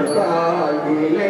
அருளாகிலே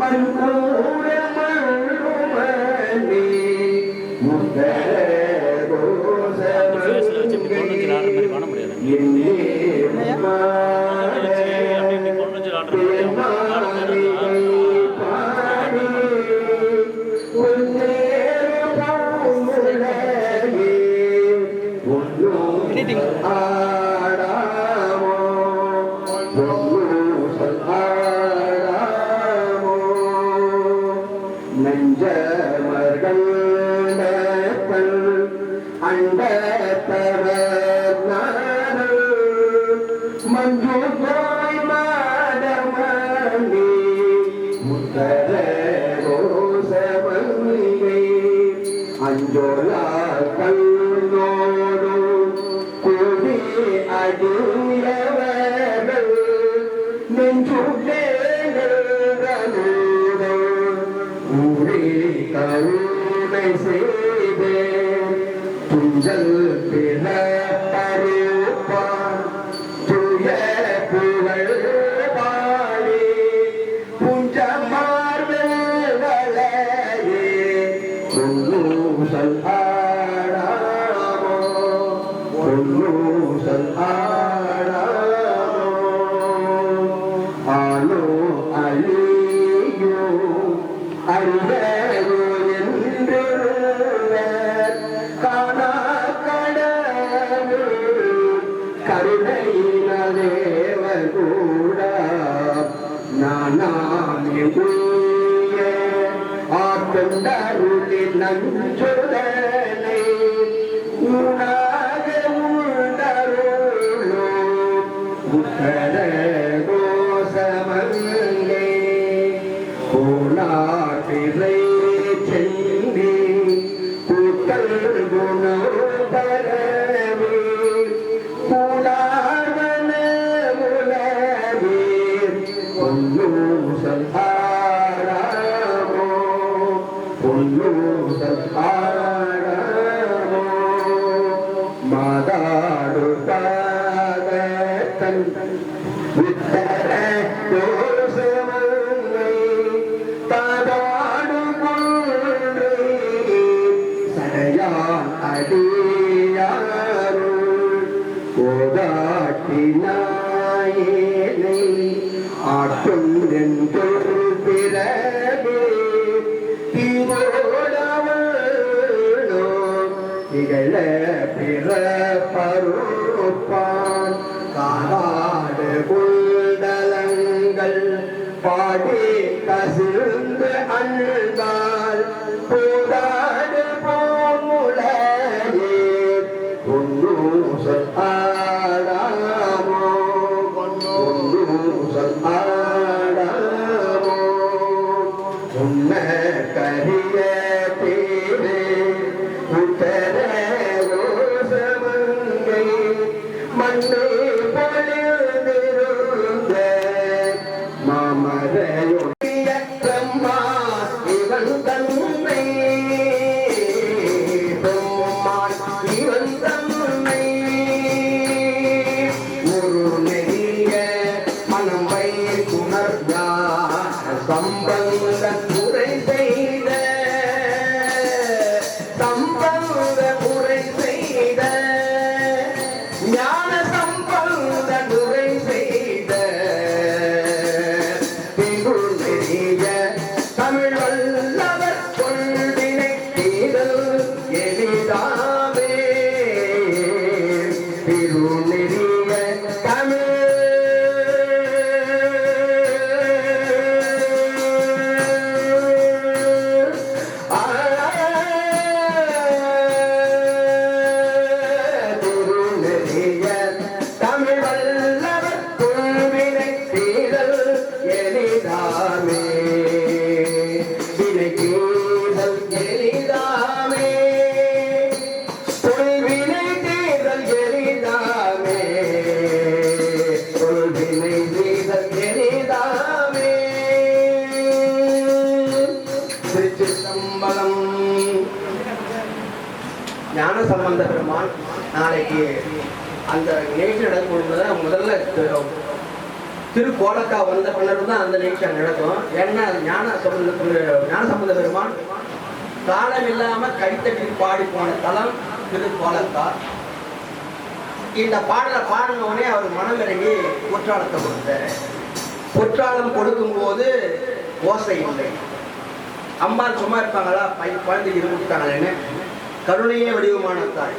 மன்னர் மகள் அண்ட மஞ்சு போய் மாடமணி முத்தர ரோசமல்லிகை அஞ்சோலா கல்லோடு கூடி அடி கோசமல்லே கோலா பிறை செல்வி கூட்டல் குணோதரே Thank you. அடியாரும் கோதாட்டினாயேனை ஆட்டும் என்றொரு பிறகு தீரோடவளோ இகழ பிற பருப்பான் காலாடு கொண்டலங்கள் பாடி கசிந்து அன்று நிகழ்ச்சி நடக்கும் பொழுது முதல்ல திருக்கோலக்கா வந்த பின்னர் தான் அந்த நிகழ்ச்சி நடக்கும். ஏன்னா அது ஞான சம்பந்த ஞான சம்பந்த பெருமான் காலம் இல்லாம கடித்தட்டி பாடி போன தலம் திருக்கோலக்கா. இந்த பாடலை பாடினவுடனே அவர் மனம் இறங்கி குற்றாலத்தை கொடுத்தார். குற்றாலம் கொடுக்கும்போது ஓசை இல்லை. அம்மா சும்மா இருப்பாங்களா? பை குழந்தைக்கு இருந்துட்டாங்களேன்னு கருணையே வடிவமான தாய்.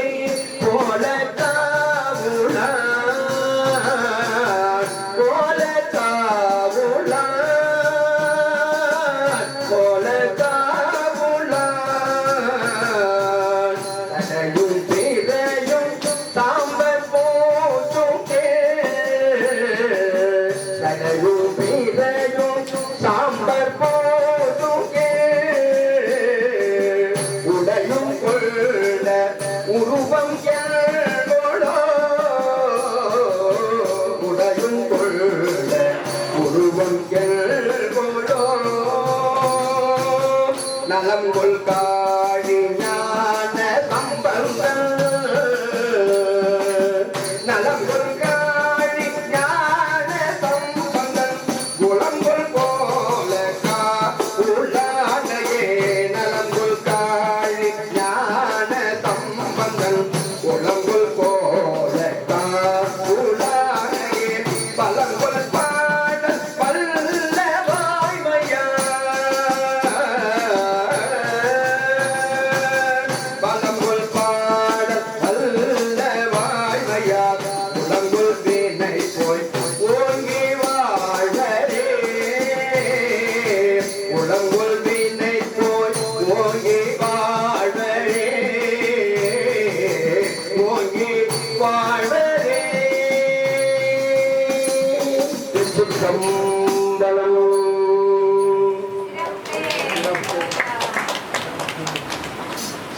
நலம் கொள்கா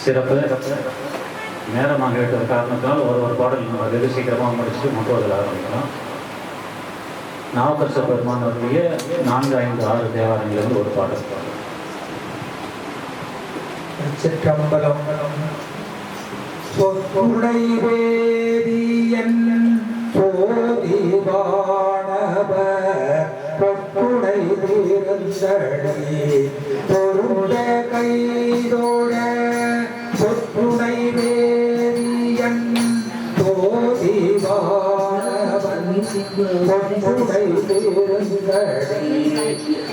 சிறப்பு. நேரமாக இருக்கிற காரணத்தினால் ஒரு ஒரு பாடல் நம்ம வெகு சீக்கிரமாக முடிச்சு முட்டுவதில் ஆரம்பிக்கிறோம் நாவக்கரச பெருமான் நான்கு ஐந்து ஆறு தேவாரங்களிலிருந்து ஒரு பாடல். சிற்றம்பலம் சொற்குடைவேதியன் சோதிவானவர் பொற்குடை கைதோ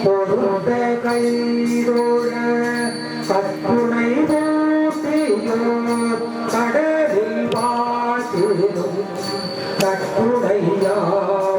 பொருட்டை கைதோட கற்புனை போட்டியோ கடலில் வாழ்த்திடும் கற்புடையார்